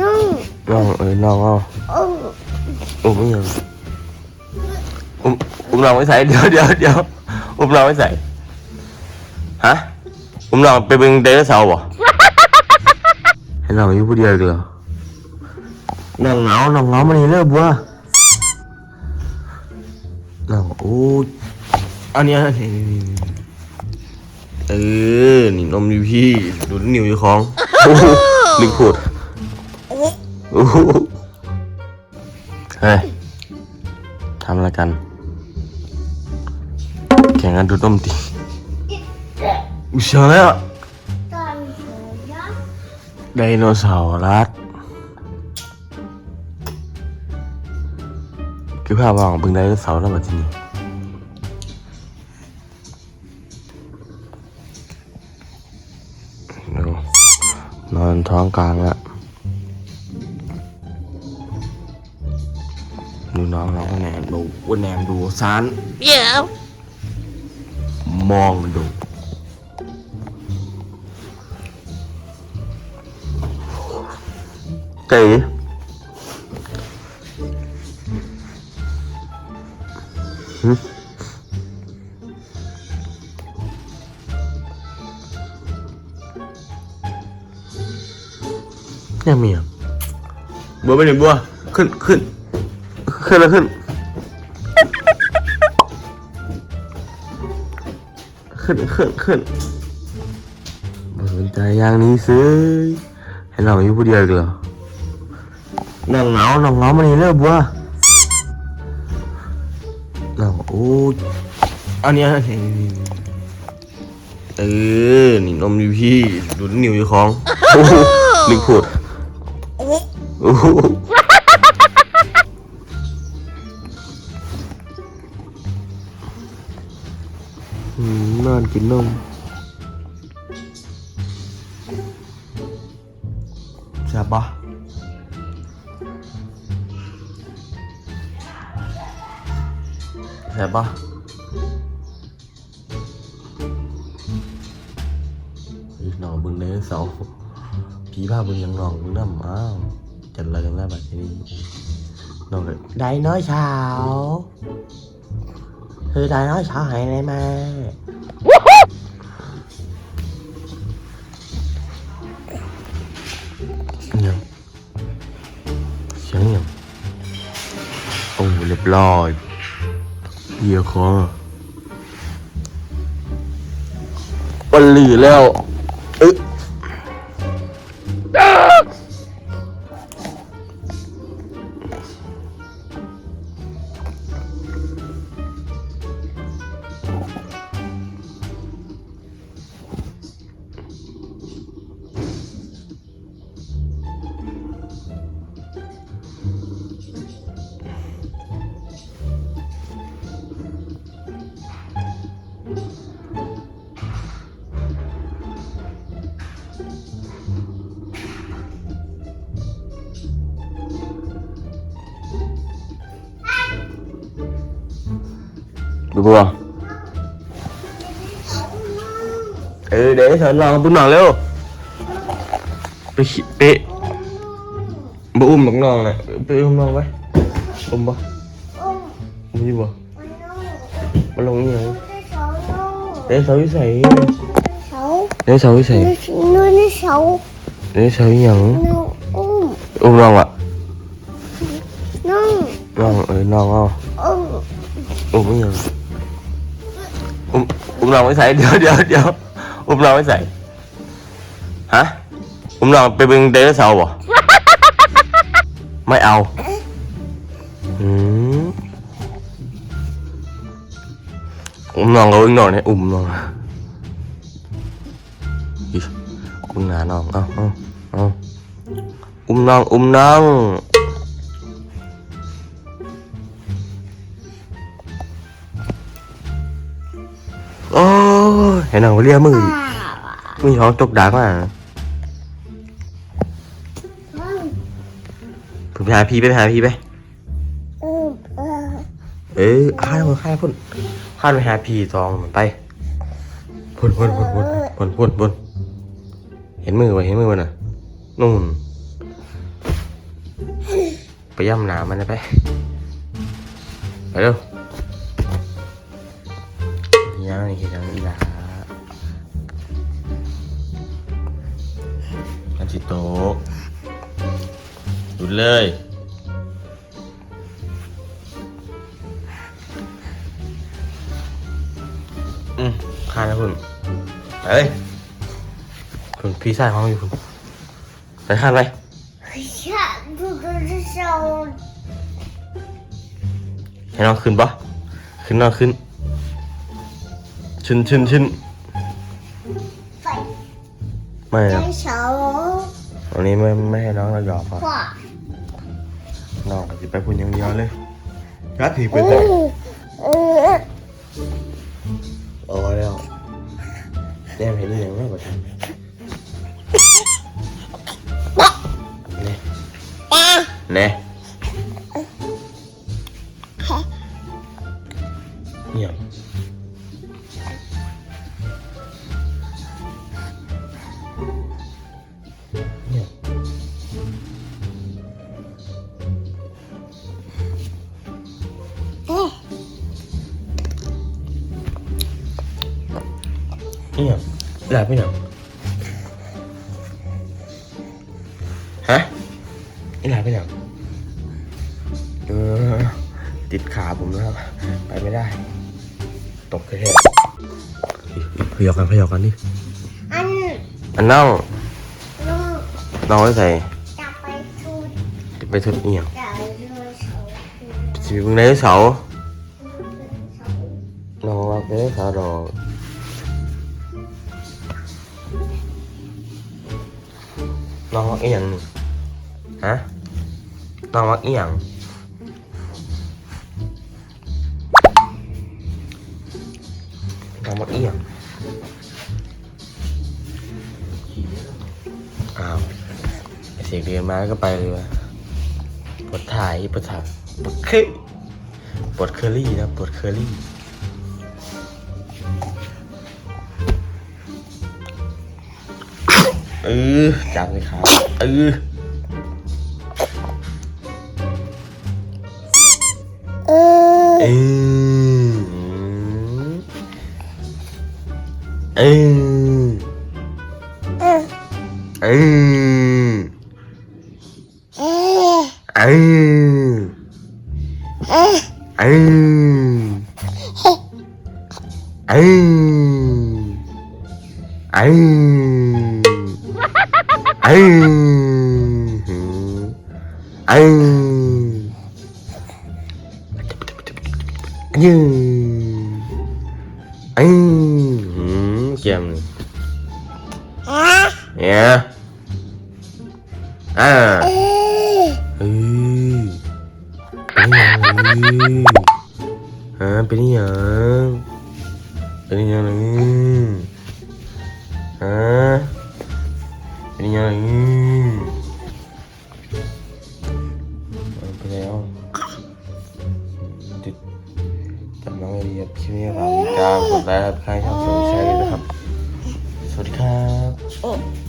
น้องน้องเอ้ยน้องเอาอุ้มไม่ยังอุ้มอุ้มน้องไม่ใส่เดี๋ยวเดี๋ยวเดี๋ยวอุ้มน้องไม่ใส่ฮะอุ้มน้องไปเบิ่งไดโนเสาร์บ่ให้น้องอยู่ผู้เดียวอีกเหรอน้องเหงาน้องเหงามานี่เลิกบัวน้องโอ้อันนี้อันนี้เออนี่นมอยู่พี่ดูนิ้วอยู่ของนึกพูด เฮ้ยทำอะไรกัน แข่งกันดูต้มตีอุยเชียวแล้วตอนหัวยักษ์ไดโนเสาร์รัดคือภาพวางบึงไดโนเสาร์แล้วมาที่นี่นอนท้องกลางแล้ว มดูว่าแหนมดูซานเดี๋ยวมองดูเก๋หึยังมีอะบัวไปไหนบัวขึ้นขึ้นขึ้นแล้วขึ้น ขึ้นขึ้นขึ้นบ่สนใจอย่างนี้ซื้อให้น้องอยู่ผู้เดียวเหรอน้องเหงาน้องเหงามานี่เลิกบัวน้องโอ้อันนี้อันนี้เออนี่นมอยู่พี่ดูนิ้วอยู่ของโอ้โหนึกพูดโอ้ กินนมแซ่บปะแซ่บปะเฮ้ยน้องเบึงในเสาผีพาเบึงยังนองบึงน้ำอ้าวจัดเลยกันแล้วแบบนี้น้องเลยได้น้อยเช้า คือได้น้อยเช้าหายได้ไหมยังเสียงยังโอ้เรียบร้อยเหี้ยคอวันหลีแล้วเอ๊ะ ดูบัวเออเดี๋ยวฉันลองปุ้นหน่อยเร็วไปขี้ไปบ่อุ้มน้องๆเลยไปอุ้มน้องไว้อุ้มบ่โอ้อุ้มอยี่บ่มันน้องมาลงนี่ไงได้เสาโน่เดี๋ยวเสาวิสัยเสาเดี๋ยวเสาวิสัยนู่นนี่เสาเดี๋ยวเสาอหย่างน้องอุ้มอุ้มน้องอะน้องน้องเอ้ยน้องเอาโอ้อุ้มอหย่างอุ้มอุ้มน้องไม่ใส่เดี๋ยวเดี๋ยวเดี๋ยวอุ้มน้องไม่ใส่ฮะอุ้มน้องไปเบิ่งไดโนเสาร์บ่ไม่เอาอืมอุ้มน้องก็อุ้มน้องเนี่ยอุ้มน้องอิอุ้มหนาน้องเอาเอาเอาอุ้มน้องอุ้มน้อง โอ้ยเห็นหนังเรียมืออีกมีท้องจกดักมาผมไปหาพี่ไปไปหาพี่ไปเออเออเอ้ยข้าคนข้าพุ่นข้าไปหาพี่ตองมันไปพุ่นพุ่นพุ่นพุ่นพุ่นพุ่นพุ่นเห็นมือไว้เห็นมือมันน่ะนู่นย่ำหนามันนะไปไปเร็ว ยังนี่เห็นยังอีหลาอันสิโตหยุเลยอืมข้านะคุณไปเลยคุณพี่ชายห้องอยู่คุณไปข้ามไปให้น้องขึ้นปะขึ้นน้องขึ้น ชิ้นชิ้นชิ้นไม่ครับตอนนี้ไม่ไม่ให้น้องเราหยอกครับน้องจะไปพูดยังเยอะวเลยรัดถีบไปเลยโอ้แล้วแดมเห็นอย่างไรบ้างเน่เน่ี่ยังหลาบไม่ยังฮะนี่หลาบไม่ยังเออติดขาผมนะครับ ไปไม่ได้ ตกแท้ๆพยอกันพยอกันนี่อันอันน่องน่าไว้ใส่จะไปทุบเนี่ยจะไปเบิ่งไดโนเสาร์รอคเสาร์รอ น้องรักอียงนี่ฮะน้องรักอีหยังทำมาเอี่ยงอ้าวเสียงเรียนมาก็ไปเลยวะปวดถ่ายปวดถ่ายปวดเคปวดเคอรี่นะปวดเคอรี่ เออจับเลยครับเออเออเออเออเออเออเออเเออ Ai. นอืมเกมนี่啊เนี่ยอ่า哎เฮ้ เป็นไงไปแล้วจุดจำลองไอเดียคลิปนี้ครับจ้ากดไลค์ครับใครชอบสนใจนะครับ สวัสดีครับ。